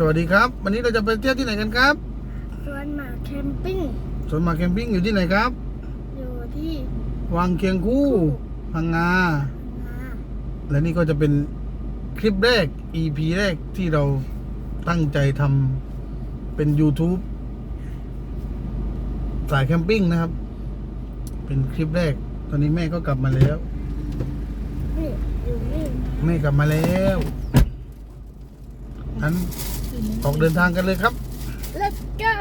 สวัสดีครับ วันนี้เราจะไปเที่ยวที่ไหนกันครับสวนหมาแคมปิ้งสวนหมากแคมปิ้งอยู่ที่ไหนครับ อยู่ที่วังเคียงคู่พังงานาและนี่ก็จะเป็นคลิปแรก EP แรกที่เราตั้งใจทำเป็น YouTube สายแคมปิ้งนะครับ เป็นคลิปแรก ตอนนี้แม่ก็กลับมาแล้ว นี่อยู่นี่แม่กลับมาแล้วงั้น ออกเดินทางกันเลยครับ let's go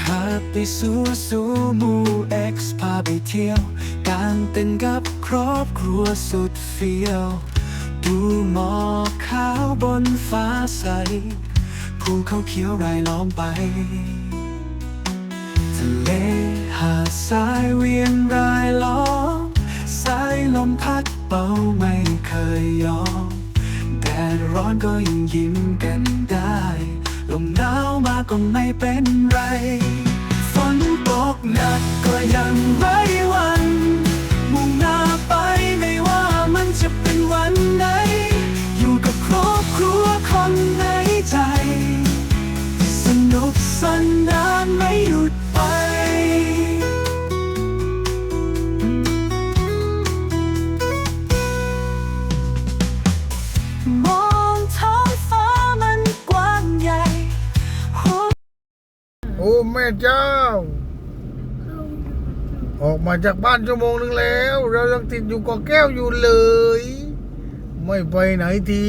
ขับไปสู่สู่หมู่เอ็กซ์พาไปเที่ยว กางเต็นท์กับครอบครัวสุดเฟียว ดูหมอกขาวบนฟ้าใสภูเขาเขียวรายล้อมไปทะเล หาดทรายเวียนรายล้อมสายลมพัดเบาไม่เคยยอม แดดร้อนก็ยังยิ้มกันได้ ลมหนาวมาก็ไม่เป็นไร ฝนตกหนักก็ยังไม่หวัน มุ่งหน้าไปไม่ว่ามันจะเป็นวันไหน อยู่กับครอบครัวคนในใจ สนุกสนานไม่ อ้แม่เจ้า ออกมาจากบ้านชั่วโมงหนึ่งแล้ว เรายังติดอยู่เกาะแก้วอยู่เลย ไม่ไปไหนที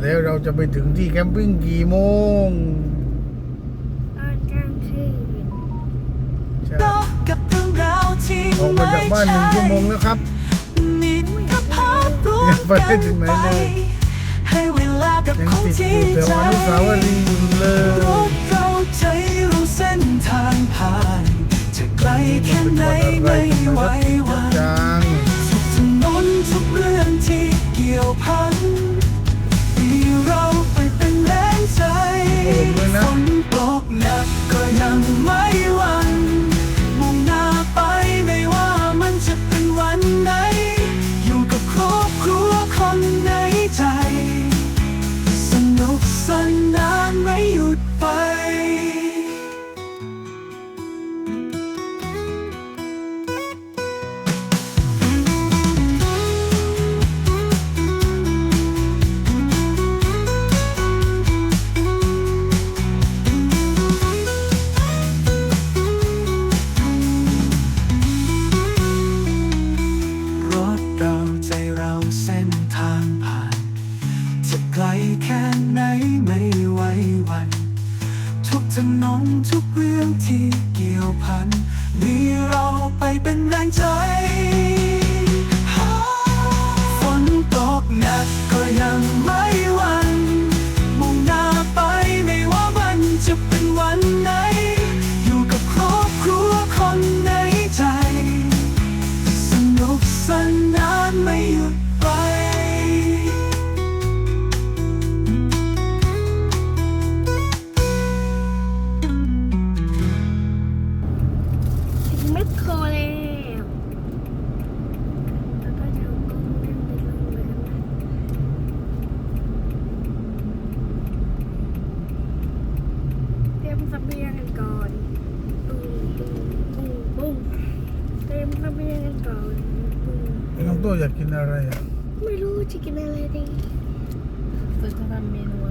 แล้วเราจะไปถึงที่แคมปิ้งกี่โมงตอนกลางคืนใช่กับเรื่องราวที่ออกมาจากบ้านหนึ่งชั่วโมงแล้วครับมิตรภาพรวมยังไปกันถึงไหนไปเลย ให้เวลากับคนที่ใจรู้เรยถเราใจรู้เส้นทางผ่าน จะไกลแค่ไหนไม่ไหววันทุกถนนทุกเรื่องที่เกี่ยวพันมีเราไปเป็นแรงใจโอ้โหเลยนะฝนตกหนักก็ยังไม่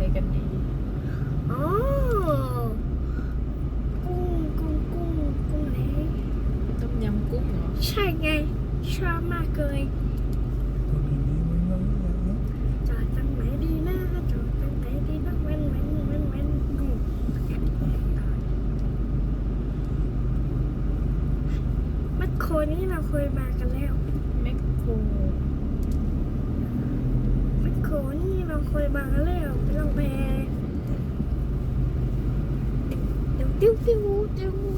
ำเ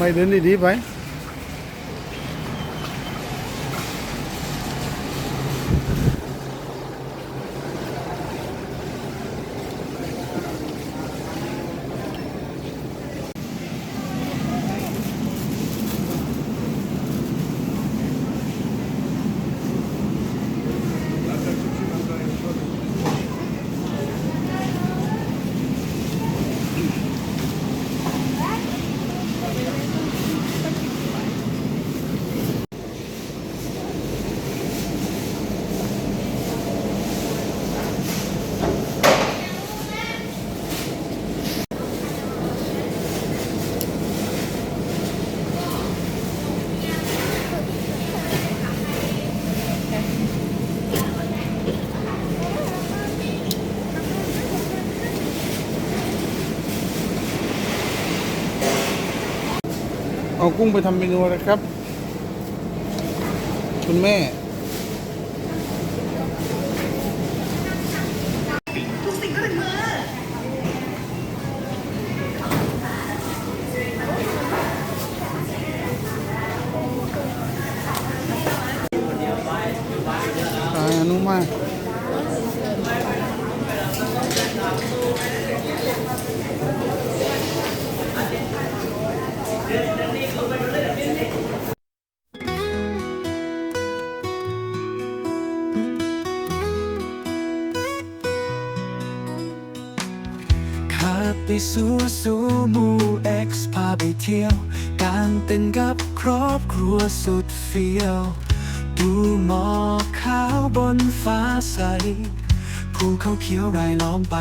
ไปเดิ กุ้งไปทำเมนูนะครับ คุณแม่ ขับไปสู่สู่หมู่เอ็กซ์พาไปเที่ยว กางเต็นกับครอบครัวสุดเฟี้ยว ดูหมอกขาวบนฟ้าใสภูเขาเขียวรายล้อมไป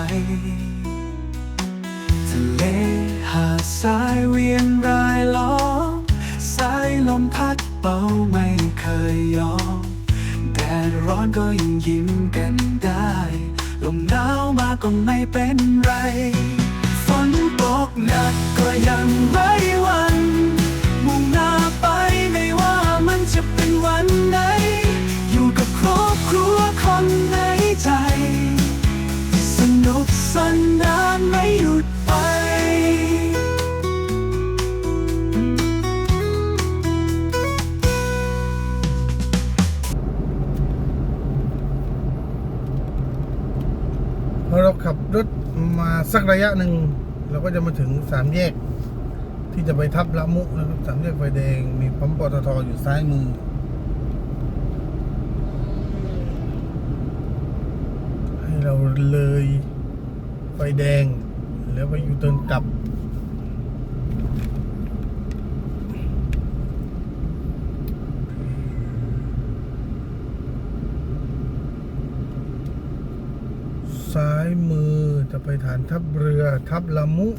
ทะเลหาดทรายเวียนรายล้อมสายลมพัดเบาไม่เคยยอมแดดร้อนก็ยังยิ้มกันได้ มหนาวมาก็ไม่เป็นไร ฝนตกหนักก็ยังไม่หวันมุ่งหน้าไปไม่ว่ามันจะเป็นวันไหน อยู่กับครอบครัวคนในใจ สนุกสนานไม่ สักระยะหนึ่งเราก็จะมาถึงสามแยก ที่จะไปทับละมุนะครับสามแยกไฟแดง มีปั๊มปตทอยู่ซ้ายมือ ให้เราเลยไฟแดง แล้วไปยูเทิร์นกลับ ซ้ายมือจะ ไปฐานทัพเรือทัพละมุ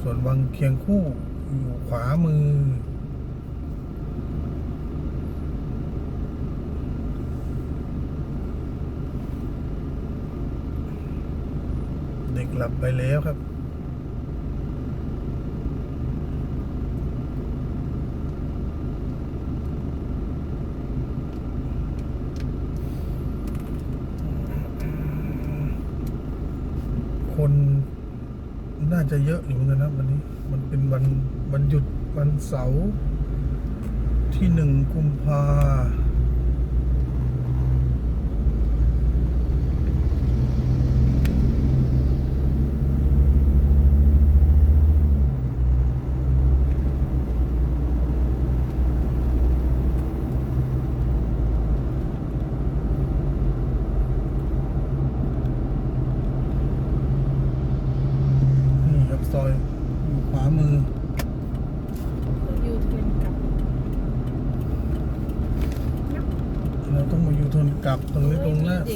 ส่วนวังเคียงคู่อยู่ขวามือ เด็กหลับไปแล้วครับ คนน่าจะเยอะอยู่เหมือนกันนะวันนี้ มันเป็น วันวันหยุดวันเสาร์ที่หนึ่งกุมภา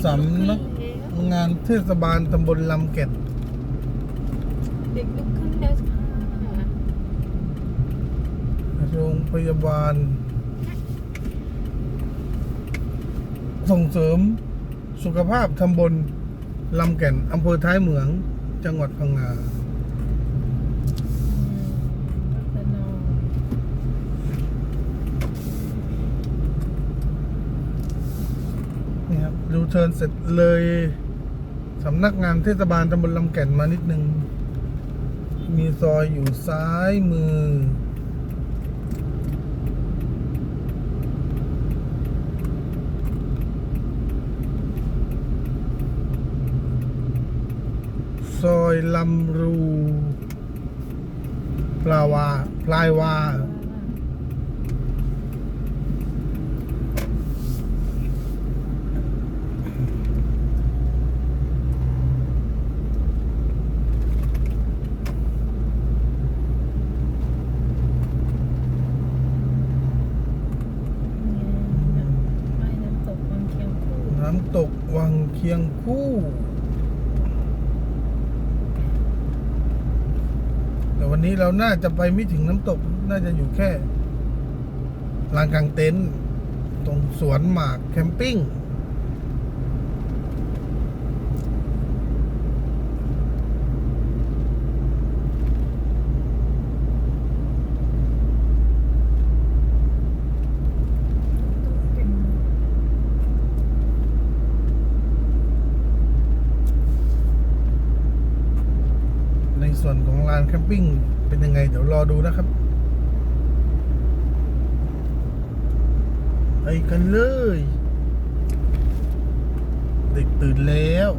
สำนักงานเทศบาลตำบลลำเก็ดเด็กลุกขึ้นแล้วค่ะโรงพยาบาล ส่งเสริมสุขภาพตำบลลำแก่นอำเภอท้ายเหมือง จังหวัดพังงา อืมพัฒนา นี่ครับดู เทิร์นเสร็จเลยสำนักงานเทศบาลตำบลลำแก่นมานิดนึง มีซอยอยู่ซ้ายมือ ซอยลำรู ปลาวา พลายวา เนี่ยว่ายน้ำตกวังเคียงคู่ น้ำตกวัง เคียงคู่ แต่วันนี้เราน่าจะไปไม่ถึงน้ำตก น่าจะอยู่แค่ลานกลางเต็นท์ตรงสวนหมากแคมปิ้ง เป็น ในส่วนของลานแคมปิ้งเป็นยังไง เดี๋ยวรอดูนะครับไปกันเลย เด็กตื่นแล้ว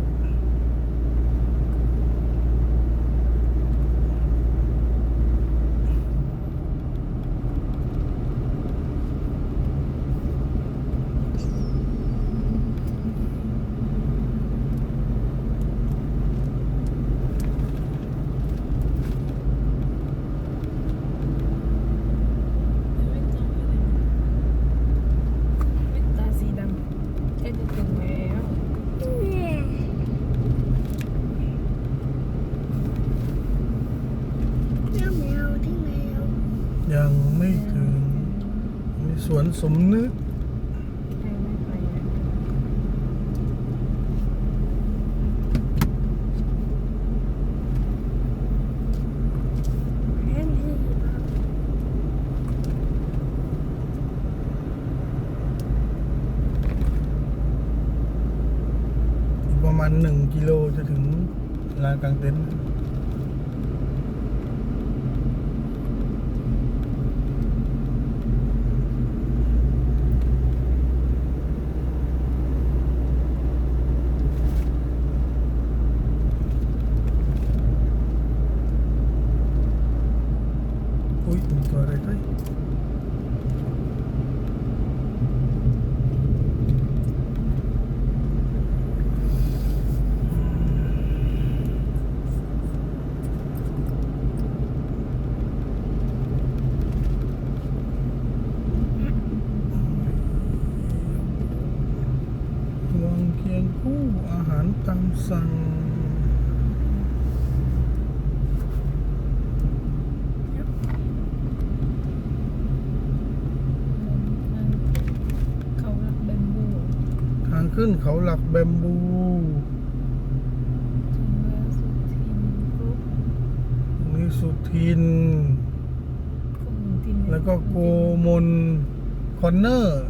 แว่นตาสีดำใกล้จะถึงแล้ว แมวแมวที่แมว ยังไม่ถึง มีสวนสมนึก ใครไม่ไปนะ แม่นี่ อีกประมาณหนึ่งกิโลจะถึงลานกลางเต็นท์อุ้ยมีตัวอะไรด้วย วังเคียงคู่อาหารตามสั่ง เขารักแบมบู ทาง ขึ้นเขาหลักแบมบูถึงแล้วสุทินกรุ๊ปนี่สุทินพวกหนึ่งทิน แล้วก็โกมลคอนเนอร์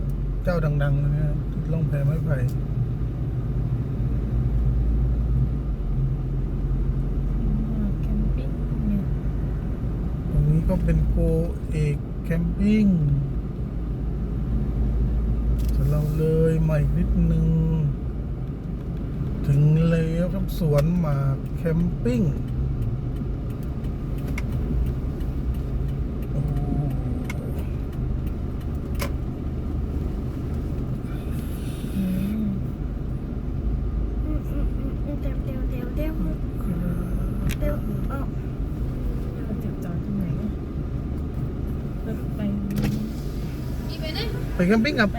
เจ้าดังๆเลยนะติดล่องแพไม้ไผ่แคมปิ้งเนี่ยตรงนี้ก็เป็นโกเอกแคมปิ้งแต่ เราเลยมาอีกนิดนึง ถึงแล้วครับสวนหมากแคมปิ้งโอ้โหอืมอืมอืมอืมอืมเดี๋ยวเดี๋ยวเดี๋ยวเดี๋ยวเดี๋ยวเออเราจะจอดที่ไปมีไปไหนไปแคมปิ้งกับ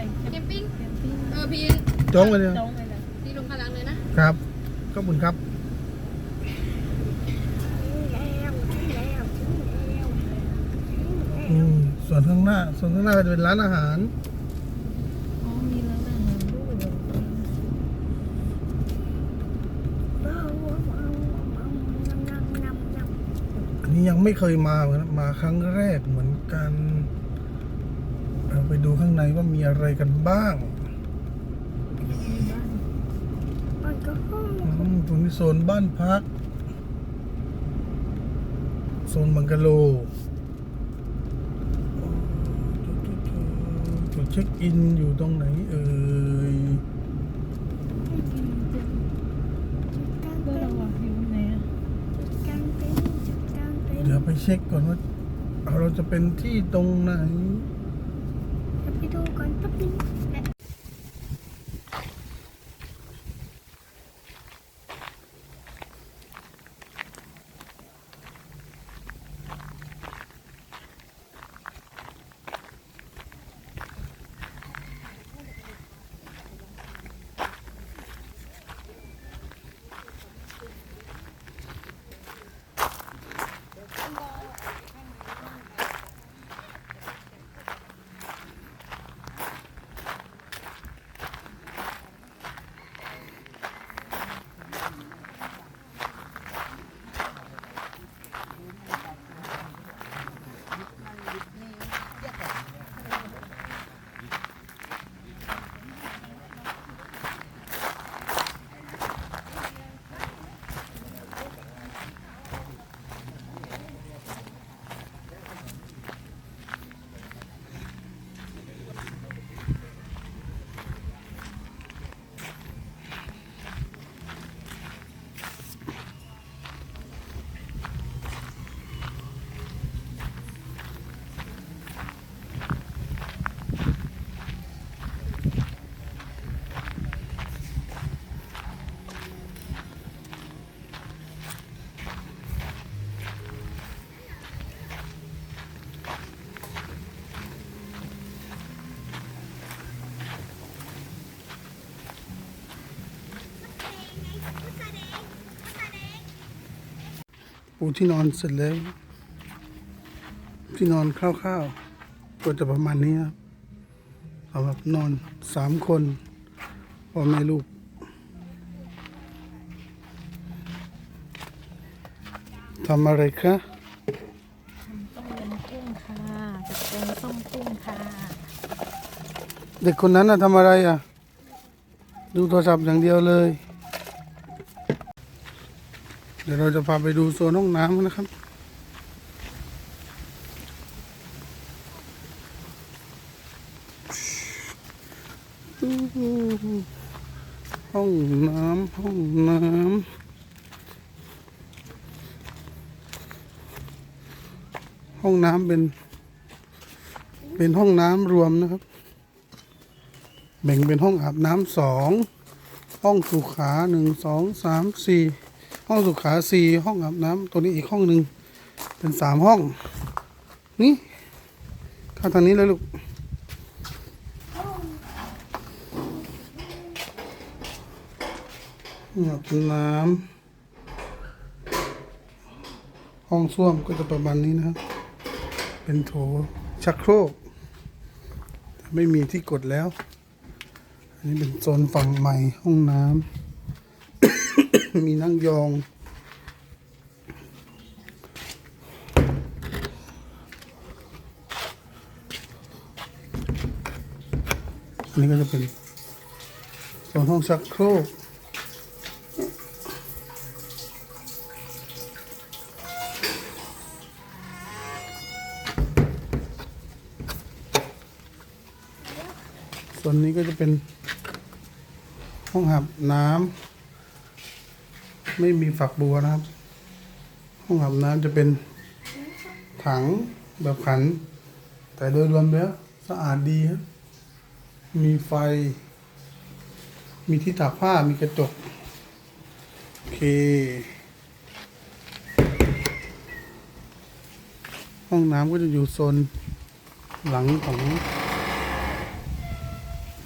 พี่จ้องไปเลยจ้องไปเลยพี่ลงข้างหลังเลยนะครับขอบคุณครับแล้วแล้วแล้วอืมส่วนข้างหน้า ส่วนข้างหน้าก็จะเป็นร้านอาหาร อ๋อมีร้านอาหารด้วยเหรออันนี้ยังไม่เคยมาเหมือนกันมาครั้งแรกเหมือนกัน เราไปดูข้างในว่ามีอะไรกันบ้าง มีบ้าน มันก็ห้อง อืม ตรงนี้โซนบ้านพัก โซนบังกะโลจุดเช็คอินอยู่ตรงไหนเอ่ยเบอร์เราอะอยู่ไหนอะกางเต็นท์จุดกางเต็นท์เดี๋ยวไปเช็คก่อนว่า เราจะเป็นที่ตรงไหนจะไปดูก่อนแป๊บนึง ปูที่นอนเสร็จแล้ว ที่นอนคร่าวๆก็จะประมาณนี้ครับสำหรับนอนสามคนพ่อแม่ลูก ทำอะไรคะต้มยำกุ้งค่ะจัดแกงส้มกุ้งค่ะ เด็กคนนั้นน่ะทำอะไรอะ ดูโทรศัพท์อย่างเดียวเลยเดี๋ยวเราจะพาไปดูโซนห้องน้ำนะครับ ห้องน้ำห้องน้ำห้องน้ำเป็น เป็นห้องน้ำรวมนะครับ แบ่งเป็นห้องอาบน้ำสองห้องสุขาหนึ่งสองสามสี่ ห้องสุขาสี่ห้องอาบน้ำตัวนี้อีกห้องหนึ่งเป็นสามห้อง นี่เข้าทางนี้เลยลูกอาบน้ำห้องส้วมก็จะประมาณนี้นะครับ เป็นโถชักโครก ไม่มีที่กดแล้ว อันนี้เป็นโซนฝั่งใหม่ห้องน้ำ มีนั่งยอง อันนี้ก็จะเป็นโซนห้องชักโครกส่วนนี้ก็จะเป็นห้องอาบน้ำ ไม่มีฝักบัวนะครับ ห้องอาบน้ำจะเป็นถังแบบขัน แต่โดยรวมแล้วสะอาดดีครับมีไฟ มีที่ตากผ้ามีกระจก โอเค ห้องน้ำก็จะอยู่โซนหลังของ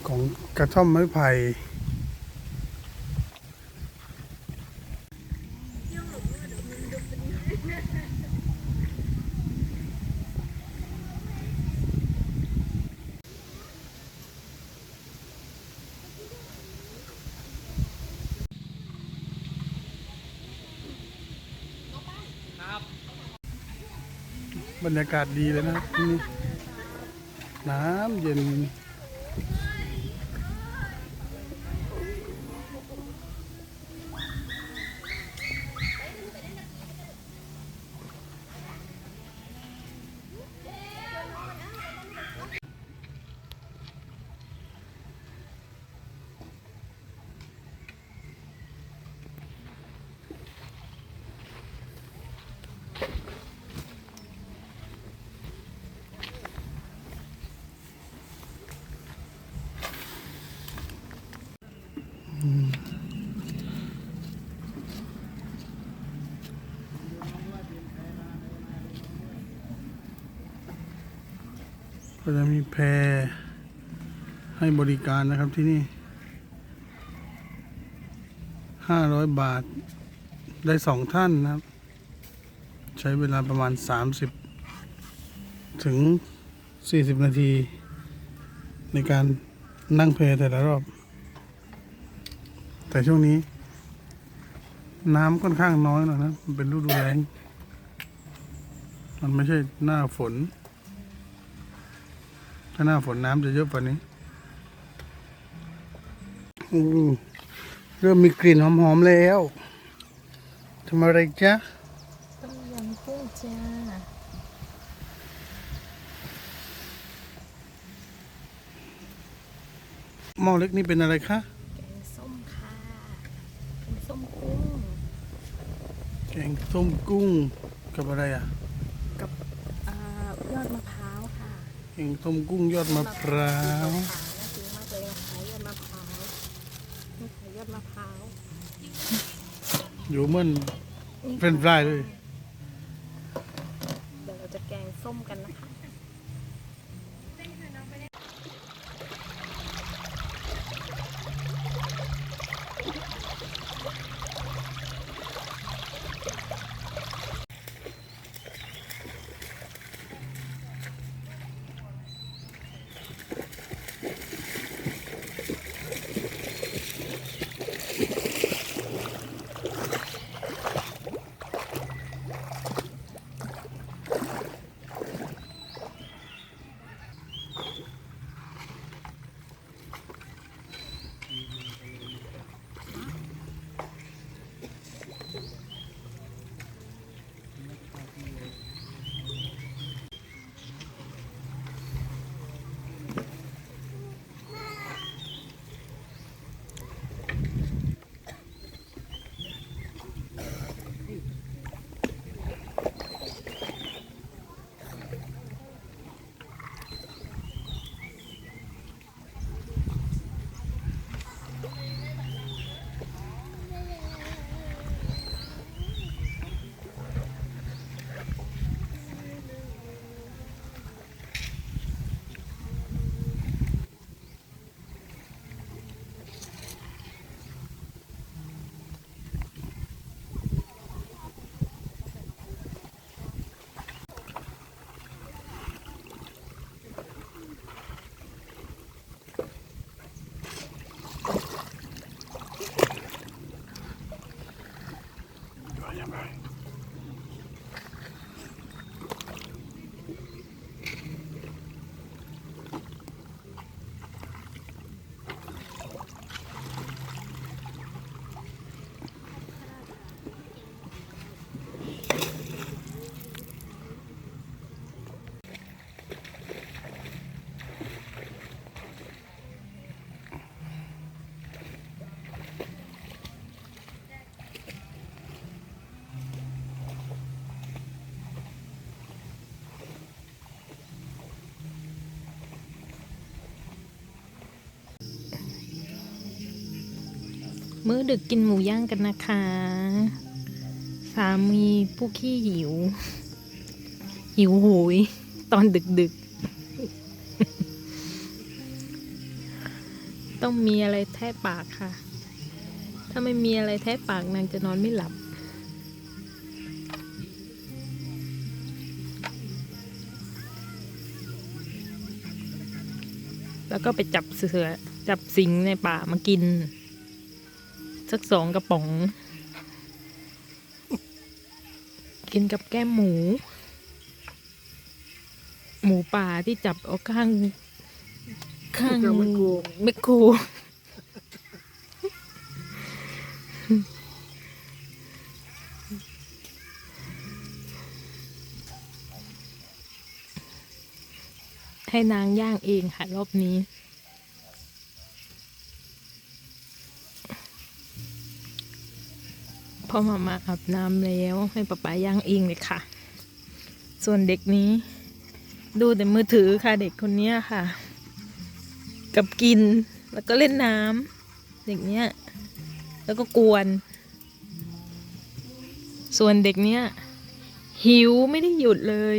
ของกระท่อมไม้ไผ่ รยากาศดีเลยนะครับที่นี่น้ำเย็น ก็จะมีแพให้บริการนะครับที่นี่ห้าร้อยบาทได้สองท่านนะครับ ใช้เวลาประมาณสามสิบถึงสี่สิบนาที ในการนั่งแพแต่ละรอบ แต่ช่วงนี้ น้ำค่อนข้างน้อยหน่อยนะ มันเป็นฤดูแล้ง มันไม่ใช่หน้าฝน ถ้าหน้าฝนน้ำจะเยอะกว่านี้อืมเริ่มมีกลิ่นหอมๆแล้วทำอะไรจ๊ะต้มยำกุ้งจ้าหม้อเล็กนี่เป็นอะไรคะแกงส้มค่ะแกงส้มกุ้งแกงส้มกุ้งกับอะไรอะ กับอ่ายอดมะพร้าวค่ะ แกงส้มกุ้งยอดมะพร้าวน่ากินมากเลยนะคะยอดมะพร้าวนี่ค่ะยอดมะพร้าวอยู่เหมื่อนเฟรนช์ฟรายเลย มื้อดึกกินหมูย่างกันนะคะ สามีผู้ขี้หิว หิวโหย ตอนดึกดึก ต้องมีอะไรแทะปากค่ะ ถ้าไม่มีอะไรแทะปากนางจะนอนไม่หลับแล้วก็ไปจับเสือจับสิงในป่ามากิน สักสองกระป๋อง กินกับแก้มหมู หมูป่าที่จับเอาข้าง ข้างเมคโครให้นางย่างเองค่ะรอบนี้ พ่อมามาอาบน้ำแล้วให้ป๊าป๊าย่างเองเลยค่ะ ส่วนเด็กนี้ ดูแต่มือถือค่ะเด็กคนเนี้ยค่ะ กับกินแล้วก็เล่นน้ำเด็กเนี้ย แล้วก็กวน ส่วนเด็กเนี้ยหิวไม่ได้หยุดเลย